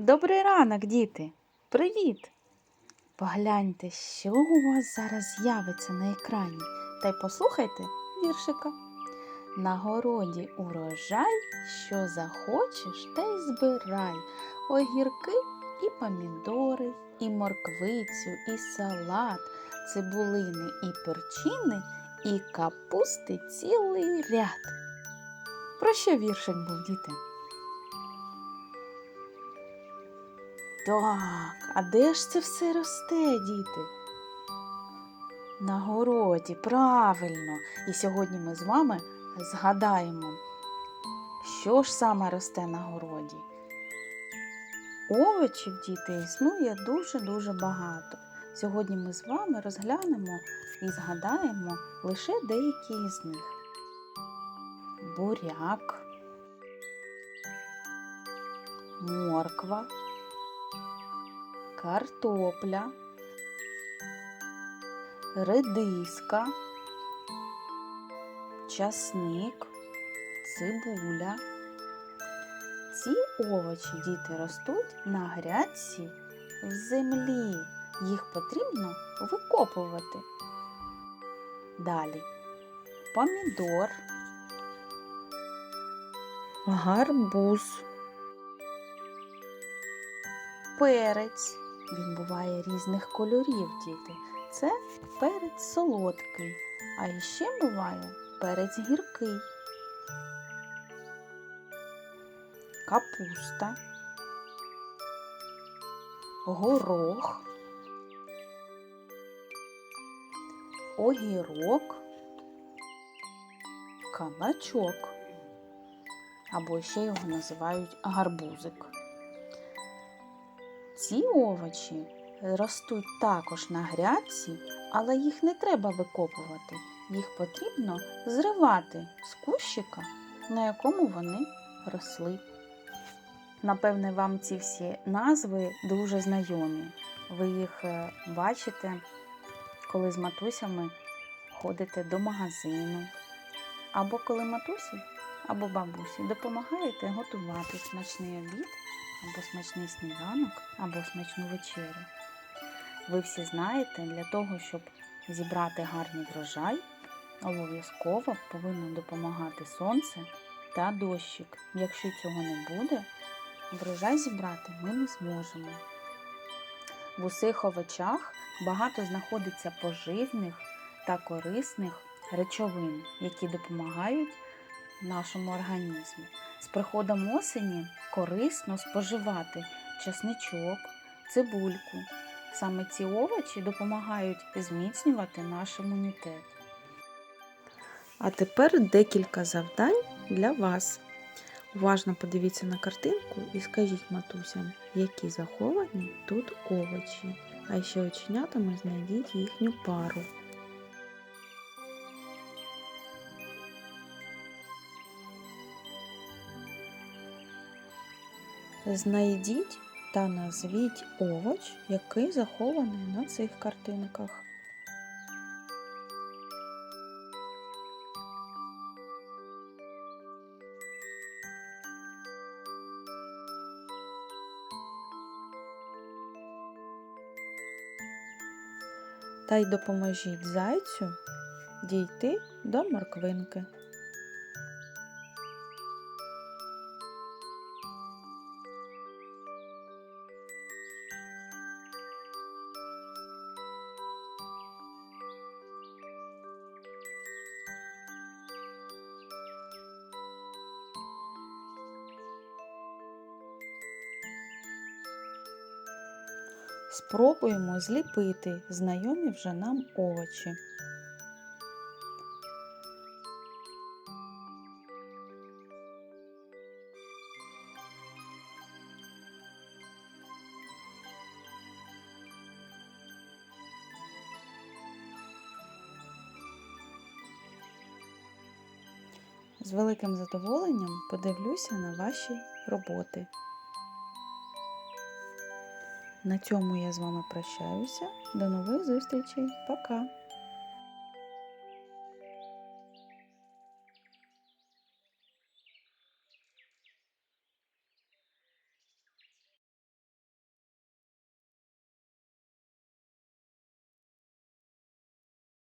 Добрий ранок, діти! Привіт! Погляньте, що у вас зараз з'явиться на екрані, та й послухайте віршика. На городі урожай, що захочеш, те й збирай. Огірки і помідори, і морквицю, і салат, цибулини і перчини, і капусти цілий ряд. Про що віршик був, діти? Так, а де ж це все росте, діти? На городі, правильно. І сьогодні ми з вами згадаємо, що ж саме росте на городі. Овочів, діти, існує дуже-дуже багато. Сьогодні ми з вами розглянемо і згадаємо лише деякі із них. Буряк, морква, картопля, редиска, часник, цибуля. Ці овочі діти ростуть на грядці в землі. Їх потрібно викопувати. Далі помідор, гарбуз, перець. Він буває різних кольорів, діти. Це перець солодкий, а іще буває перець гіркий. Капуста, горох, огірок, кабачок, або ще його називають гарбузик. Ці овочі ростуть також на грядці, але їх не треба викопувати. Їх потрібно зривати з кущика, на якому вони росли. Напевне, вам ці всі назви дуже знайомі. Ви їх е, бачите, коли з матусями ходите до магазину, або коли матусі або бабусі допомагаєте готувати смачний обід, або смачний сніданок, або смачну вечерю. Ви всі знаєте, для того, щоб зібрати гарний врожай, обов'язково повинно допомагати сонце та дощик. Якщо цього не буде, врожай зібрати ми не зможемо. В усіх овочах багато знаходиться поживних та корисних речовин, які допомагають нашому організму. З приходом осені корисно споживати чесничок, цибульку. Саме ці овочі допомагають зміцнювати наш імунітет. А тепер декілька завдань для вас. Уважно подивіться на картинку і скажіть матусям, які заховані тут овочі, а ще оченятами знайдіть їхню пару. Знайдіть та назвіть овоч, який захований на цих картинках. Та й допоможіть зайцю дійти до морквинки. Спробуємо зліпити знайомі вже нам овочі. З великим задоволенням подивлюся на ваші роботи. На цьому я з вами прощаюся. До нових зустрічей. Пока!